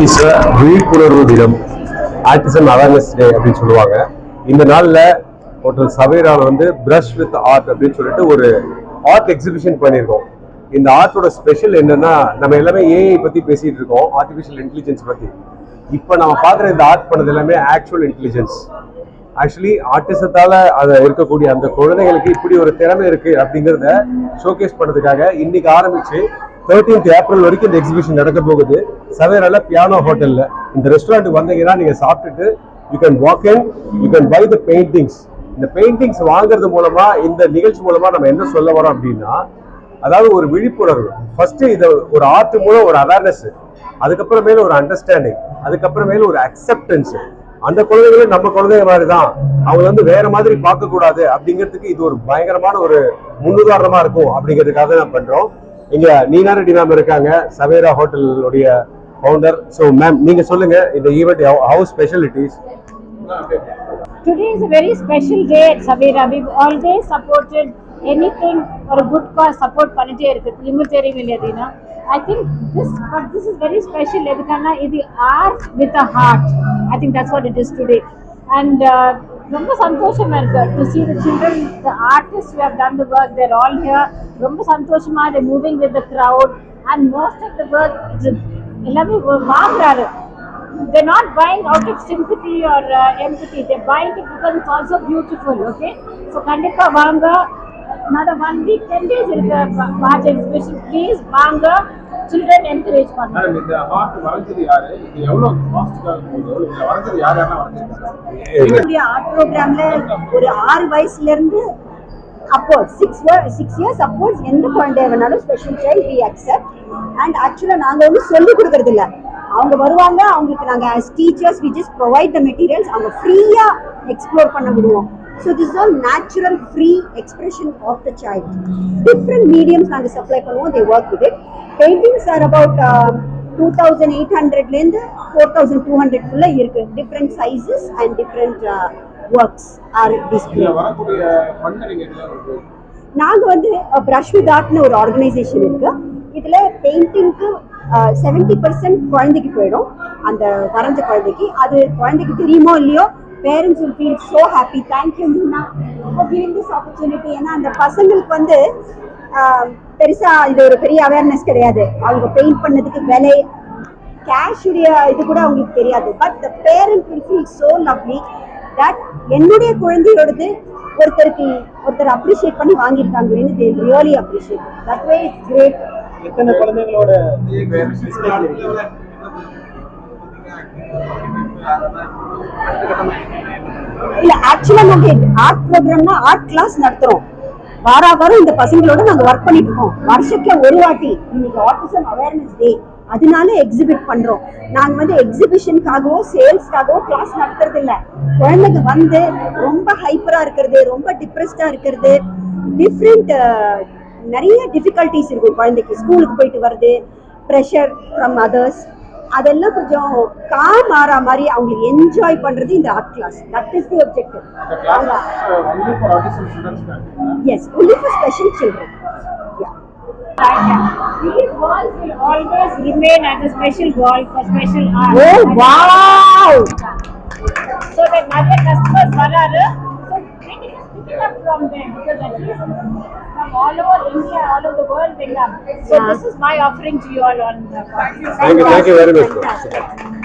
ஆர்டிச விழிப்புணர்வு தினம் artisan awareness day அப்படின்னு சொல்லுவாங்க. இந்த நாளில் ஹோட்டல் சவேராவில் வந்து ப்ரஷ் வித் ஆர்ட் அப்படின்னு சொல்லிட்டு ஒரு ஆர்ட் எக்ஸிபிஷன் பண்ணியிருக்கோம். இந்த ஆர்ட்டோட ஸ்பெஷல் என்னன்னா நம்ம எல்லாமே ஏஐ பற்றி பேசிகிட்டு இருக்கோம் ஆர்டிஃபிஷியல் இன்டெலிஜென்ஸ் பற்றி இப்போ நம்ம பார்க்குற இந்த ஆர்ட் பண்ணது எல்லாமே ஆக்சுவல் இன்டெலிஜென்ஸ் ஆக்சுவலி ஆர்டிசத்தால் அதை இருக்கக்கூடிய அந்த குழந்தைகளுக்கு இப்படி ஒரு திறமை இருக்கு அப்படிங்கிறத ஷோகேஸ் பண்ணதுக்காக இன்னைக்கு ஆரம்பித்து தேர்ட்டீன்த் ஏப்ரல் வரைக்கும் இந்த எக்ஸிபிஷன் நடக்க போகுது. சவேரால பியானோ ஹோட்டலில் இந்த ரெஸ்டாரண்ட் வந்தீங்கன்னா நீங்கள் சாப்பிட்டுட்டு you can walk in you can buy the paintings இந்த பெயிண்டிங்ஸ் வாங்குறது மூலமா இந்த நிகழ்ச்சி மூலமா நம்ம என்ன சொல்ல வரோம் அப்படின்னா அதாவது ஒரு விழிப்புணர்வு. ஃபர்ஸ்ட் இதை ஒரு ஆர்ட் மூலம் ஒரு அவேர்னஸ் அதுக்கப்புறமேல ஒரு அண்டர்ஸ்டாண்டிங் அதுக்கப்புறமேல ஒரு அக்செப்டன்ஸ் அந்த குழந்தைகளும் நம்ம குழந்தைங்க மாதிரி தான் அவங்க வந்து வேற மாதிரி பார்க்க கூடாது அப்படிங்கிறதுக்கு இது ஒரு பயங்கரமான ஒரு முன்னுதாரணமா இருக்கும் அப்படிங்கிறதுக்காக தான் பண்றோம். இங்க நீனா ரெட்டி மேம் இருக்காங்க. சவேரா ஹோட்டலுடைய ஃபவுண்டர் ஸோ மேம் நீங்க சொல்லுங்க இந்த event how special it is Today is a very special day at Savera. We've always supported anything for a good cause support பண்ணிட்டே இருக்கு. லிமிட்டரிங் இல்லையா I think this but this is very special எதுக்கான இது art with a heart I think that's what it is today and ரொம்ப சந்தோஷமா இருக்கு to see the children the artists who have done the work they're all here ரொம்ப சந்தோஷமா they moving with the crowd and most of the work it's எல்லாமே வாங்குறாரு they're not buying out of sympathy or uh, empathy. They're buying it because it's also beautiful. Okay, so கண்டிப்பா வாங்க another one week, ten days இருக்கு March exhibition. Please வாங்க encourage பண்ணுங்க. Madam இந்த art வரைஞ்சது யாரு? இது எவ்வளவு காஸ்ட்டுக்காக போகுது இது வரைஞ்சது யார் யாரெல்லாம் வரைஞ்சிருக்காங்க ஆர்ட் ப்ரோக்ராம்ல ஒரு ஆறு வயசுல இருந்து upward six six years upwards எந்த குழந்தை வேணாலும் special child we accept and ஆக்சுவலாக நாங்கள் வந்து சொல்லி கொடுக்கறது இல்ல. அவங்க வருவாங்க அவங்களுக்கு நாங்கள் as teachers we just provide the materials அவங்க ஃப்ரீயாக எக்ஸ்ப்ளோர் பண்ண விடுவோம். So this all natural free expression of the child different mediums நாங்கள் சப்ளை பண்ணுவோம் they work with it paintings are about two thousand eight ஹண்ட்ரட்லேருந்து ஃபோர் தௌசண்ட் டூ ஹண்ட்ரட்குள்ளே இருக்கு. Different sizes and different works are display இதுல வரக்கூடிய fund நீங்க எதுல இருக்கு நாங்க வந்து பிரஷ் வித் ஆர்ட்னு ஒரு ஆர்கனைசேஷன் இருக்கு. இதுல பெயிண்டிங்க்கு செவன்டி பர்சன்ட் குழந்தைக்கு போயிடும். அந்த வரைஞ்ச குழந்தைக்கு. அது குழந்தைக்கு தெரியுமோ இல்லையோ parents feel so happy. Thank you Meena for giving this opportunity. ஏன்னா அந்த பசங்களுக்கு வந்து பெருசா இது ஒரு பெரிய அவேர்னஸ் கிடையாது. அவங்க பெயிண்ட் பண்ணதுக்கு விலை கேஷ் உடைய இது கூட அவங்களுக்கு தெரியாது. But the parent will feel so lovely that என்னுடைய குழந்தையோடது ஒருத்தருக்கு ஒருத்தர் அப்ரிஷியேட் பண்ணி வாங்கியிருக்காங்களேன்னு they really appreciate that way it's great எத்தனை குழந்தைங்களோட இல்ல ஆக்சுவலா நாங்க ஆர்ட் ப்ரோக்ராம்னா ஆர்ட் கிளாஸ் நடத்துறோம். வார வாரம் இந்த பசங்களோட நாங்க ஒர்க் பண்ணிட்டு இருக்கோம் வருஷத்துல ஒரு வாட்டி இன்னைக்கு ஆட்டிசம் அவேர்னஸ் டே அதனால எக்ஸிபிட் பண்றோம். நாங்க வந்து எக்ஸிபிஷனுக்காகவோ சேல்ஸ்க்காகவோ கிளாஸ் நடத்துறது இல்ல குழந்தைங்க வந்து ரொம்ப ஹைப்பரா இருக்கிறது ரொம்ப டிப்ரெஸ்டா இருக்கிறது. டிஃப்ரெண்ட் நிறைய டிஃபிகல்ட்டிஸ் இருக்கும் குழந்தைக்கு. ஸ்கூலுக்கு போயிட்டு வருது ப்ரெஷர் ஃப்ரம் அதர்ஸ் அதெல்லாம் கொஞ்சம் காம் ஆறா மாதிரி அவங்களுக்கு என்ஜாய் பண்றது இந்த art class that is the இந்த classes only for artist students yes only for special children yeah These walls will always remain as a special wall for special art. oh wow So that நிறைய customers வராரு. Up from them because at least from all over India, all over the world they come. So Yeah. this is my offering to you all on the Thank you, thank you very much. Fantastic.